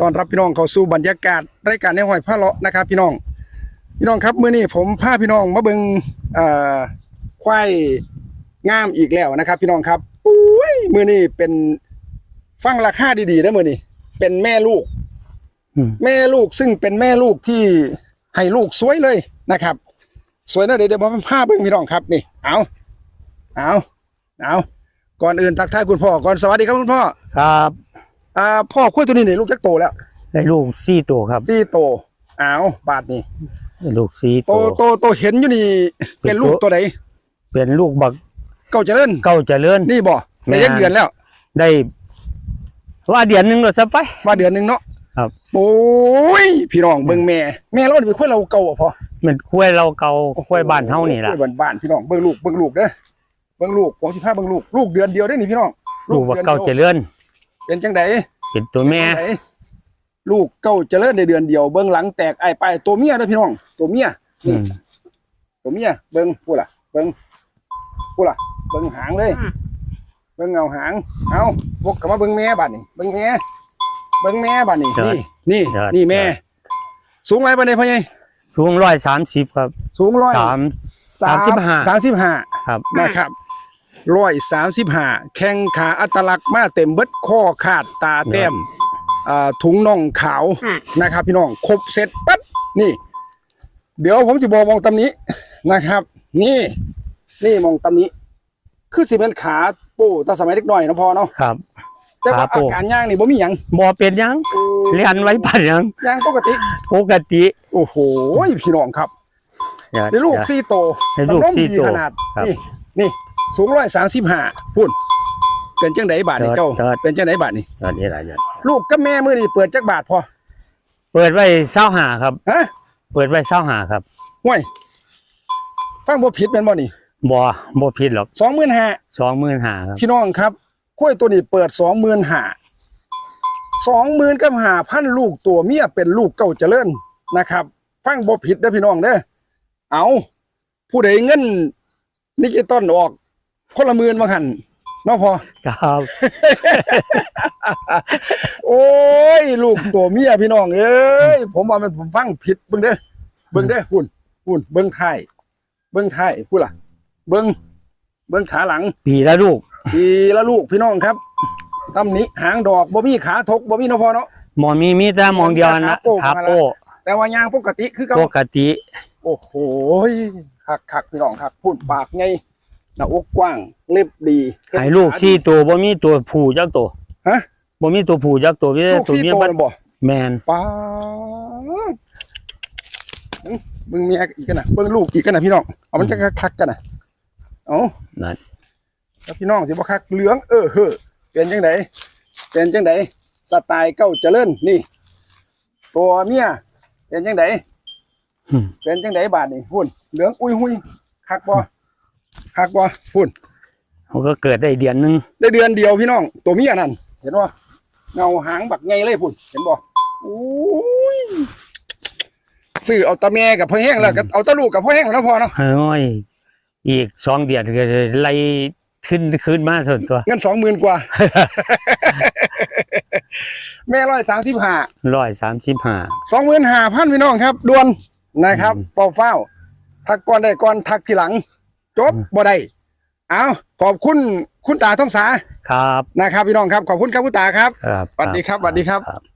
ตอนรับพี่น้องเข้าสู่บรรยากาศรายการในห้อยผ้าเลาะนะครับ พี่น้อง พี่น้องครับมื้อนี้ผมพาพี่น้องมาเบิ่งเอ่อควายงามอีกแล้วนะครับ พี่น้องครับอุ้ยมื้อนี้เป็นฟังราคาดีๆเด้อมื้อนี้เป็นแม่ลูกอืมแม่ลูกซึ่งเป็นแม่ลูกที่ให้ลูกสวยเลยนะครับ สวยนะเดี๋ยวเดี๋ยวผมพาเบิ่งพี่น้องครับนี่เอาเอาเอาก่อนอื่นทักทายคุณพ่อก่อนสวัสดีครับคุณพ่อครับ อ่าพ่อคุ้ยตัวนี้นี่ลูกจักโตแล้วได้ลูกสี่ตัวครับสี่โตอ้าวบาทนี่ได้ลูกสี่โตตัวโตโตเห็นอยู่นี่เป็เป็นนลูกตัวตัวไหนเป็นลูกบักเก้าเจริญเก้าเจริญนี่บ่แม่ได้ยักเดือนแล้วได้ว่าเดือนหนึงแล้วซะไปว่าเดือนหนึงเนาะครับโอ้ยพี่น้องเบิ่งแม่แม่เรานี่เป็นคุ้ยเราเก่าอะพ่อมันคุ้ยเราเก่าคุ้ยบ้านเฮานี่ล่ะคุ้ยบ้านๆพี่น้องเบิ่งลูกเบิ่งลูกเด้อเบิ่งลูกผมสิพาเบิ่งลูกลูกเดือนเดียวได้อนี่พี่น้องลูกบักดือนเก้าเจดียวริญ เป็นจังไดเป็นตัวแม่ เป็นจั่งใดลูกเก้าเจริญในเดือนเดียวเบิ่งหลังแตกไอ้ไปายตัวเมียเด้อพี่น้อง ตัวเมียอืนี่มตัวเมียเบิ่งพูดล่ะ เบิ่งพูดล่ะ เบิ่งหางเลยเบิ่งเงาหาง เอาวกกลับมาเบิ่งแม่บัดนี้เบิ่งแม่เบิ่งแม่บัดนี้นี่นี่นี่แม่สูงไรบัดนี้พ่อใหญ่สูงร้อยสามสิบครับสูงร้อยสาม สามสิบห้า สามสิบห้าครับ นะครับ ร้อยสามสิบห้าแข้งขาอัตลักษณ์มาเต็มเบิดข้อขาดตาแต้มอ่าถุงน่องขาวนะครับ พี่น้องครบเสร็จปั๊บนี่ เดี๋ยวผมสิบอกมองตำนี้นะครับ นี่ นี่มองตำนี้ คือสิเป็นขาปูตาสมัยเล็กน้อยนะพอเนาะครับแต่ว่าขาโป้อาการย่างนี่บ่มีหยังบ่เป็นหยังเรียนไว้ปัดหยังย่างปกติ ปกติ โอ้โหพี่น้องครับอย่าได้ลูกอย่าซี่โตได้ลูกน้ำนมสี่ดีโตขนาดครับ นี่นี่ สูงร้อยสามสิบห้าพุ่นเป็นจังไดบาทนี่เจ้าเถิดเป็นจังไดบาทนี่ตอนนี้อะไรเนี่ยลูกกับแม่มือนี่เปิดจักบาทพอเปิดไว้เศร้าหาครับ ฮะเปิดไว้เศร้าหาครับห่วยฟังบ่ผิดแม่นบ่นี่บ่บ่ผิดหรอกสองหมื่นห้าสองหมื่นหาครับ พี่น้องครับกล้วยตัวนี้เปิดสองหมื่นห้าสองหมื่นกับห้าพันลูกตัวเมียเป็นลูกเก่าเจริญนะครับ ฟังบ่ผิดเด้อพี่น้องเด้อเอาผู้ใดเงินนิกิตอนออก คนละหมื่นมาหันเนาะพอ ครับ โอ้ย ลูกตัวเมียพี่น้องเอ้ยผมว่ามันผมฟังผิดเบิ่งเด้อเบิ่งเด้อหุ่นหุ่นเบิ่งท้ายเบิ่งท้ายพูดล่ะ เบิ่งเบิ่งขาหลัง ปีละลูก ปีละลูกพี่น้องครับตำหนี้หางดอกบ่มีขาทกบ่มีเนาะพอเนาะหมอมีมีแต่หมองเดียวนะขาโป้ขามาละโป้แต่ว่ายางปกติคือเก่าปกติ โอ้โหคักคักพี่น้องครับพูดปากไง หน้าอกกว้าง เล็บดีให้ลูกสี่ตัวบ่มีตัวผู้จักตัวฮะบ่มีตัวผู้จักตัวมีแต่ลูกตัวสี่เมียตัวบัดน่ะบ่แมนป้าดเบิ่งเมียอีกกันนะเบิ่งลูกอีกกันนะพี่น้องเอามันจะคักๆกันนะเอานั่นแล้วพี่น้องสิบ่คักเหลืองเออเฮ้อเป็นจังไดเป็นจังไดสไตล์เก้าเจริญนี่ ตัวเมียเป็นจังไดอืมเป็นจังไดบาดนี่หุ่นเหลืองอุ้ยหุยคักบ่ คักบ่หุ่นเขาก็เกิดได้เดือนหนึงได้เดือนเดียวพี่น้อง ตัวเมียนั่นเห็นบ่เงาหางบักไงเลยพุ่นเห็นบ่โอ้ยซื้อเอาตาแม่กับพ่อแห้งแล้วก็เอาตาลูกกับพ่อแห้งแล้วพอเนาะเฮ้ยอีกสองเดือนก็จะไล่ขึ้นขึ้นมาส่วนตัวเงินสองหมื่นกว่า แม่ร้อยสามสิบห้าร้อยสามสิบห้าสองหมื่นห้าพันพี่น้องครับด่วนนะครับอืมเฝ้าเฝ้า ทักก่อนได้ก่อนทักทีหลัง จบบ่ได้เอาขอบคุณคุณตาท่องสาครับนะครับพี่น้องครับ ขอบคุณครับคุณตาครับครับสวัสดีครับสวัสดีครับครับ